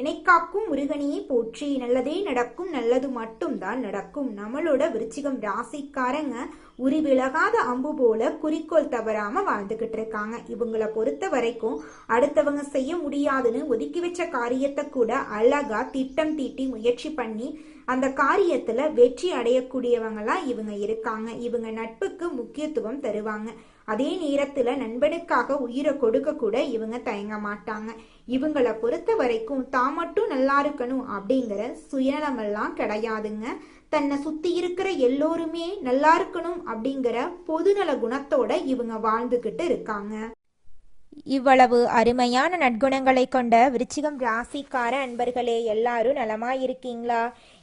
இணைக்காக்கும் முருகனையே போற்றி நல்லதே நடக்கும் நல்லது மட்டும்தான் நடக்கும். நம்மளோட விருச்சிகம் ராசிக்காரங்க உரி விலகாத அம்பு போல குறிக்கோள் தவறாம வாழ்ந்துகிட்டு இருக்காங்க. இவங்கள பொறுத்த வரைக்கும் அடுத்தவங்க செய்ய முடியாதுன்னு ஒதுக்கி வச்ச காரியத்தை கூட அழகா திட்டம் தீட்டி முயற்சி பண்ணி அந்த காரியத்துல வெற்றி அடையக்கூடியவங்களா இவங்க இருக்காங்க. இவங்க நட்புக்கு முக்கியத்துவம் தருவாங்க. அதே நேரத்துல நண்பனுக்காக உயிரை கொடுக்க கூட இவங்க தயங்க மாட்டாங்க. இவங்கள பொறுத்த வரைக்கும் தான் மட்டும் நல்லா இருக்கணும் அப்படிங்கிற சுயநலமெல்லாம் கிடையாதுங்க. தன்னை சுத்தி இருக்கிற எல்லோருமே நல்லா இருக்கணும் அப்படிங்கிற பொதுநல குணத்தோட இவங்க வாழ்ந்துகிட்டு இருக்காங்க. இவ்வளவு அருமையான நற்குணங்களை கொண்ட விருச்சிகம் ராசிக்கார அன்பர்களே எல்லாரும் நலமா இருக்கீங்களா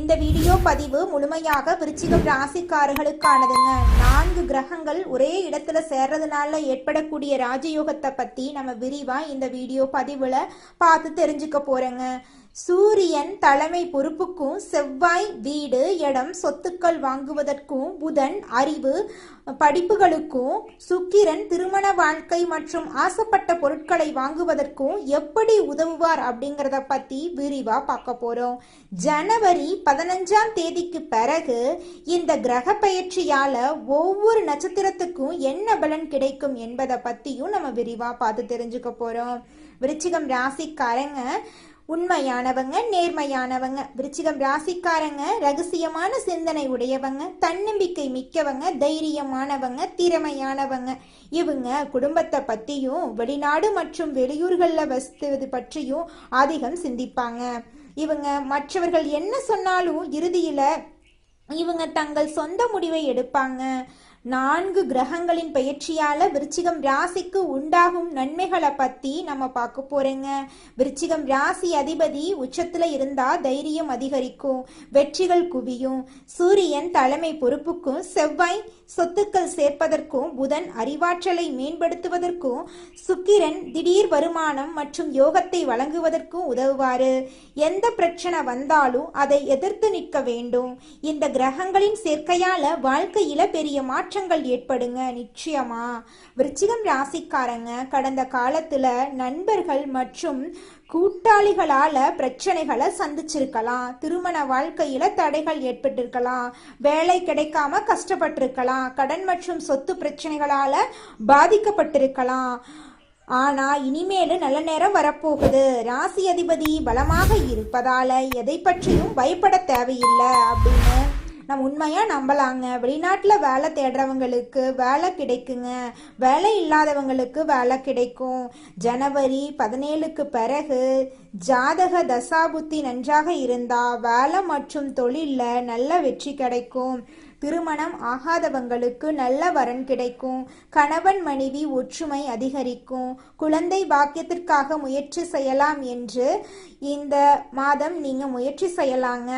இந்த வீடியோ பதிவு முழுமையாக விருச்சிகம் ராசிக்காரர்களுக்கானதுங்க. நான்கு கிரகங்கள் ஒரே இடத்துல சேர்றதுனால ஏற்படக்கூடிய ராஜயோகத்தை பத்தி நம்ம விரிவா இந்த வீடியோ பதிவுல பார்த்து தெரிஞ்சுக்க போறேங்க. சூரியன் தலைமை பொறுப்புக்கும் செவ்வாய் வீடு இடம் சொத்துக்கள் வாங்குவதற்கும் புதன் அறிவு படிப்புகளுக்கும் சுக்கிரன் திருமண வாழ்க்கை மற்றும் ஆசைப்பட்ட பொருட்களை வாங்குவதற்கும் எப்படி உதவுவார் அப்படிங்கிறத பத்தி விரிவா பார்க்க போறோம். ஜனவரி பதினஞ்சாம் தேதிக்கு பிறகு இந்த கிரக பயிற்சியால ஒவ்வொரு நட்சத்திரத்துக்கும் என்ன பலன் கிடைக்கும் என்பதை பத்தியும் நம்ம விரிவா பார்த்து தெரிஞ்சுக்க போறோம். விருச்சிகம் ராசிக்காரங்க உண்மையானவங்க நேர்மையானவங்க. விருச்சிகம் ராசிக்காரங்க ரகசியமான சிந்தனை உடையவங்க தன்னம்பிக்கை மிக்கவங்க தைரியமானவங்க திறமையானவங்க. இவங்க குடும்பத்தை பத்தியும் வெளிநாடு மற்றும் வெளியூர்களில் வசித்துவது பற்றியும் அதிகம் சிந்திப்பாங்க. இவங்க மற்றவர்கள் என்ன சொன்னாலும் இறுதியில இவங்க தங்கள் சொந்த முடிவை எடுப்பாங்க. நான்கு கிரகங்களின் பயிற்சியால விருச்சிகம் ராசிக்கு உண்டாகும் நன்மைகளை பத்தி நம்ம பார்க்க போறோங்க. விருச்சிகம் ராசி அதிபதி உச்சத்துல இருந்தா தைரியம் அதிகரிக்கும் வெற்றிகள் குவியும் சூரியன் தலைமை பொறுப்புக்கும் செவ்வாய் சொத்துக்கள் சேர்ப்பதற்கும் புதன் அறிவாற்றலை மேம்படுத்துவதற்கும் சுக்கிரன் திடீர் வருமானம் மற்றும் யோகத்தை வழங்குவதற்கும் உதவுவாரு. எந்த பிரச்சனை வந்தாலும் அதை எதிர்த்து நிற்க வேண்டும். இந்த கிரகங்களின் சேர்க்கையால வாழ்க்கையில பெரிய மாற்றங்கள் ஏற்படுங்க நிச்சயமா. விருச்சிகம் ராசிக்காரங்க கடந்த காலத்துல நண்பர்கள் மற்றும் கூட்டாளிகளால பிரச்சனைகளை சந்திச்சிருக்கலாம். திருமண வாழ்க்கையில தடைகள் ஏற்பட்டிருக்கலாம். வேலை கிடைக்காம கஷ்டப்பட்டிருக்கலாம். கடன் மற்றும் சொத்து பிரச்சனைகளால பாதிக்கப்பட்டிருக்கலாம். ஆனா இனிமேலு நல்ல நேரம் வரப்போகுது. ராசி அதிபதி பலமாக இருப்பதால எதை பற்றியும் பயப்பட தேவையில்லை அப்படின்னு நம்ம உண்மையாக நம்பலாங்க. வெளிநாட்டில் வேலை தேடுறவங்களுக்கு வேலை கிடைக்குங்க. வேலை இல்லாதவங்களுக்கு வேலை கிடைக்கும். ஜனவரி பதினேழுக்கு பிறகு ஜாதக தசாபுத்தி நன்றாக இருந்தால் வேலை மற்றும் தொழிலில் நல்ல வெற்றி கிடைக்கும். திருமணம் ஆகாதவங்களுக்கு நல்ல வரன் கிடைக்கும். கணவன் மனைவி ஒற்றுமை அதிகரிக்கும். குழந்தை பாக்கியத்திற்காக முயற்சி செய்யலாம் என்று இந்த மாதம் நீங்கள் முயற்சி செய்யலாங்க.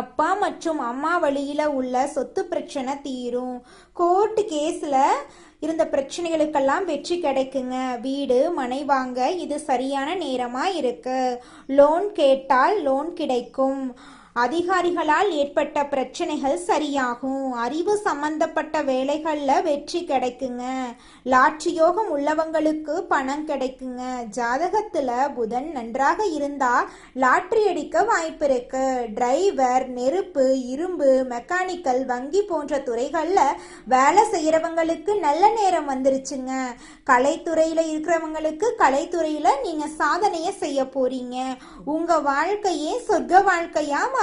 அப்பா மற்றும் அம்மா வழியில உள்ள சொத்து பிரச்சனை தீரும். கோர்ட் கேஸ்ல இருந்த பிரச்சனைகளுக்கெல்லாம் வெற்றி கிடைக்குங்க. வீடு மனை வாங்க இது சரியான நேரமா இருக்கு. லோன் கேட்டால் லோன் கிடைக்கும். அதிகாரிகளால் ஏற்பட்ட பிரச்சனைகள் சரியாகும். அறிவு சம்பந்தப்பட்ட வேலைகளில் வெற்றி கிடைக்குங்க. லாட்சி யோகம் உள்ளவங்களுக்கு பணம் கிடைக்குங்க. ஜாதகத்தில் புதன் நன்றாக இருந்தால் லாட்ரி அடிக்க வாய்ப்பு இருக்கு. டிரைவர் நெருப்பு இரும்பு மெக்கானிக்கல் வங்கி போன்ற துறைகளில் வேலை செய்கிறவங்களுக்கு நல்ல நேரம் வந்துருச்சுங்க. கலைத்துறையில் இருக்கிறவங்களுக்கு கலைத்துறையில் நீங்கள் சாதனையை செய்ய போகிறீங்க உங்கள் வாழ்க்கையே சொர்க்க வாழ்க்கையாக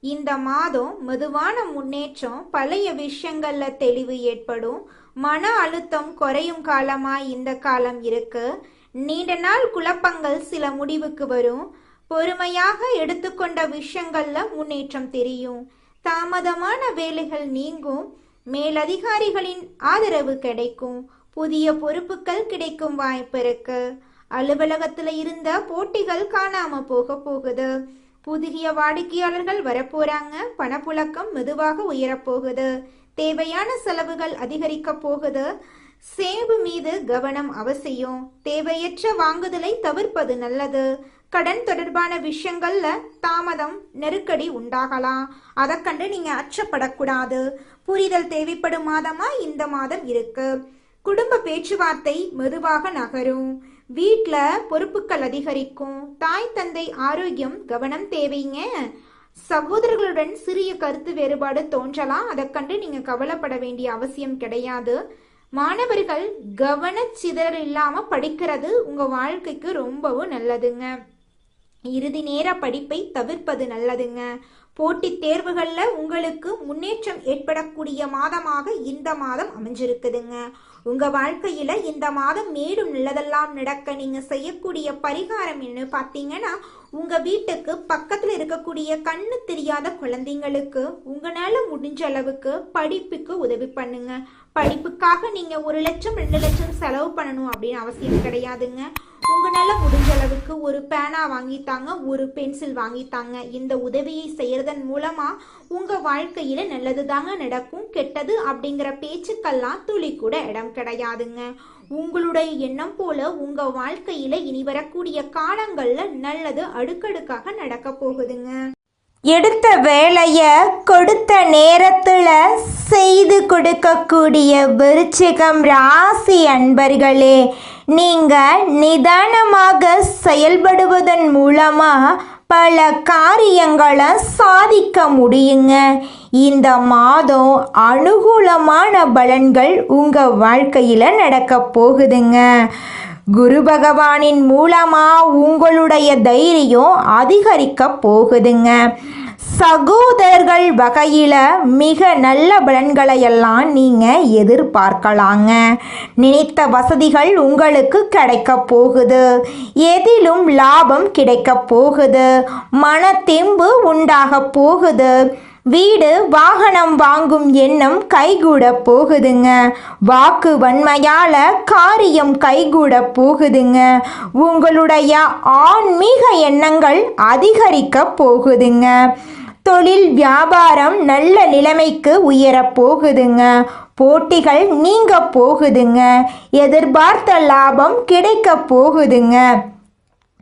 இந்த மாதம் மெதுவான முன்னேற்றம் பழைய விஷயங்கள்ல தெளிவு ஏற்படும். மன அழுத்தம் குறையும் காலமா இந்த காலம் இருக்கு. நீண்ட நாள் குழப்பங்கள் சில முடிவுக்கு வரும். பொறுமையாக எடுத்துக்கொண்ட விஷயங்கள்ல முன்னேற்றம் தெரியும். தாமதமான வேலைகள் நீங்கும். மேலதிகாரிகளின் ஆதரவு கிடைக்கும். புதிய பொறுப்புகள் கிடைக்கும் வாய்ப்பு இருக்கு. அலுவலகத்துல இருந்த போட்டிகள் காணாம போக போகுது. புதிய வாடிக்கையாளர்கள் வரப்போறாங்க. பணப்புழக்கம் மெதுவாக உயரப்போகுது. தேவையான செலவுகள் அதிகரிக்க போகுது. சேவு மீது கவனம் அவசியம். தேவையற்ற வாங்குதலை தவிர்ப்பது நல்லது. கடன் தொடர்பான விஷயங்கள்ல தாமதம் நெருக்கடி உண்டாகலாம். அதை கண்டு நீங்க அச்சப்படக்கூடாது. புரிதல் தேவைப்படும் மாதமா இந்த மாதம் இருக்கு. குடும்ப பேச்சுவார்த்தை மெதுவாக நகரும். வீட்டில் பொறுப்புகள் அதிகரிக்கும். தாய் தந்தை ஆரோக்கியம் கவனம் தேவைங்க. சகோதரர்களுடன் சிறிய கருத்து வேறுபாடு தோன்றலாம். அதை கண்டு நீங்கள் கவலைப்பட வேண்டிய அவசியம் கிடையாது. மாணவர்கள் கவனச்சிதறல் இல்லாமல் படிக்கிறது உங்கள் வாழ்க்கைக்கு ரொம்பவும் நல்லதுங்க. இறுதி நேர படிப்பை தவிர்ப்பது நல்லதுங்க. போட்டித் தேர்வுகளில் உங்களுக்கு முன்னேற்றம் ஏற்படக்கூடிய மாதமாக இந்த மாதம் அமைஞ்சிருக்குதுங்க. உங்க வாழ்க்கையில இந்த மாதம் மேலும் நல்லதெல்லாம் நடக்க நீங்க செய்யக்கூடிய பரிகாரம் என்ன பார்த்தீங்கன்னா உங்க வீட்டுக்கு பக்கத்துல இருக்கக்கூடிய கண்ணு தெரியாத குழந்தைங்களுக்கு உங்களால முடிஞ்ச அளவுக்கு படிப்புக்கு உதவி பண்ணுங்க. படிப்புக்காக நீங்க ஒரு லட்சம் ரெண்டு லட்சம் செலவு பண்ணணும் அப்படின்னு அவசியம் கிடையாதுங்க. உங்களால முடிஞ்ச அளவுக்கு ஒரு பேனா வாங்கித்தாங்க ஒரு பென்சில் வாங்கித்தாங்க இந்த உதவியை செய்யறதன் மூலமா உங்க வாழ்க்கையில நல்லது தாங்க நடக்கும் கெட்டது அப்படிங்கிற பேச்சுக்கெல்லாம் துளி கூட இடம் கிடையாதுங்க. உங்களுடைய எண்ணம் போல உங்க வாழ்க்கையில இனி வரக்கூடிய காலங்கள்ல நல்லது அடுக்கடுக்காக நடக்க போகுதுங்க. எடுத்த வேலைய கொடுத்த நேரத்துல செய்து கொடுக்கக்கூடிய விருச்சிகம் ராசி அன்பர்களே நீங்க நிதானமாக செயல்படுவதன் மூலமா பல காரியங்களை சாதிக்க முடியுங்க. இந்த மாதம் அனுகூலமான பலன்கள் உங்கள் வாழ்க்கையில் நடக்க போகுதுங்க. குரு பகவானின் மூலமாக உங்களுடைய தைரியம் அதிகரிக்க போகுதுங்க. சகோதரர்கள் வகையில் மிக நல்ல பலன்களை எல்லாம் எதிர்பார்க்கலாங்க. நினைத்த வசதிகள் உங்களுக்கு கிடைக்க போகுது. எதிலும் லாபம் கிடைக்க போகுது. மன தெம்பு உண்டாக போகுது. வீடு வாகனம் வாங்கும் எண்ணம் கைகூட போகுதுங்க. வாக்கு வன்மையால காரியம் கைகூட போகுதுங்க. உங்களுடைய ஆன்மீக எண்ணங்கள் அதிகரிக்க போகுதுங்க. தொழில் வியாபாரம் நல்ல நிலைமைக்கு உயரப் போகுதுங்க. போட்டிகள் நீங்க போகுதுங்க. எதிர்பார்த்த லாபம் கிடைக்க போகுதுங்க.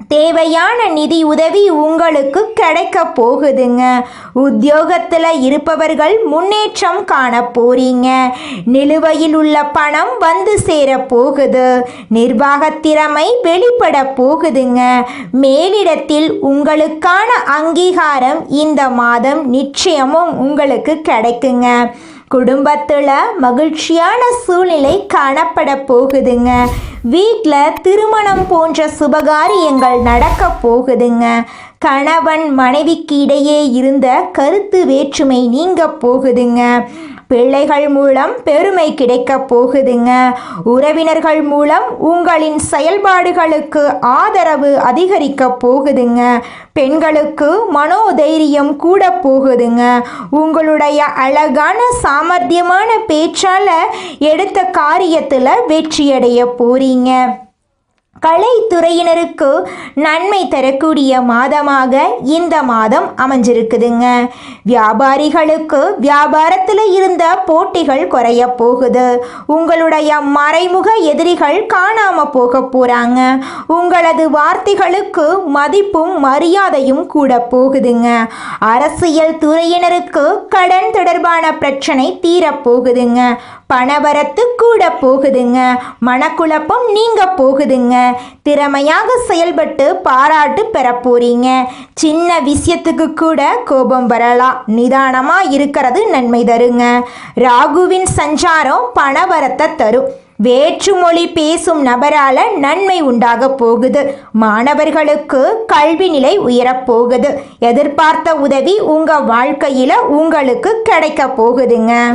தேவையான நிதி உதவி உங்களுக்கு கிடைக்க போகுதுங்க. உத்தியோகத்தில் இருப்பவர்கள் முன்னேற்றம் காண போறீங்க. நிலுவையில் உள்ள பணம் வந்து சேர போகுது. நிர்வாகத் திறமை வெளிப்பட போகுதுங்க. மேலிடத்தில் உங்களுக்கான அங்கீகாரம் இந்த மாதம் நிச்சயமும் உங்களுக்கு கிடைக்குங்க. குடும்பத்தில் மகிழ்ச்சியான சூழ்நிலை காணப்பட போகுதுங்க. வீட்டில் திருமணம் போன்ற சுபகாரியங்கள் நடக்க போகுதுங்க. கணவன் மனைவிக்கு இடையே இருந்த கருத்து வேற்றுமை நீங்க போகுதுங்க. பிள்ளைகள் மூலம் பெருமை கிடைக்க போகுதுங்க. உறவினர்கள் மூலம் உங்களின் செயல்பாடுகளுக்கு ஆதரவு அதிகரிக்க போகுதுங்க. பெண்களுக்கு மனோதைரியம் கூட போகுதுங்க. உங்களுடைய அழகான சாமர்த்தியமான பேச்சால் எடுத்த காரியத்தில் வெற்றியடைய போறீங்க. கலைத்துறையினருக்கு நன்மை தரக்கூடிய மாதமாக இந்த மாதம் அமைஞ்சிருக்குதுங்க. வியாபாரிகளுக்கு வியாபாரத்தில் இருந்த போட்டிகள் குறைய போகுது. உங்களுடைய மறைமுக எதிரிகள் காணாம போக போறாங்க. உங்களது வார்த்தைகளுக்கு மதிப்பும் மரியாதையும் கூட போகுதுங்க. அரசியல் துறையினருக்கு கடன் தொடர்பான பிரச்சனை தீரப்போகுதுங்க பணவரத்து கூட போகுதுங்க. மனக்குழப்பம் நீங்க போகுதுங்க. திறமையாக செயல்பட்டு பாராட்டு பெற போறீங்க. சின்ன விஷயத்துக்கு கூட கோபம் வரலாம். நிதானமா இருக்கிறது நன்மை தருங்க. ராகுவின் சஞ்சாரம் பணவரத்தை தரும். வேற்றுமொழி பேசும் நபரால நன்மை உண்டாக போகுது. மாணவர்களுக்கு கல்வி நிலை உயரப் போகுது. எதிர்பார்த்த உதவி உங்க வாழ்க்கையில உங்களுக்கு கிடைக்க போகுதுங்க.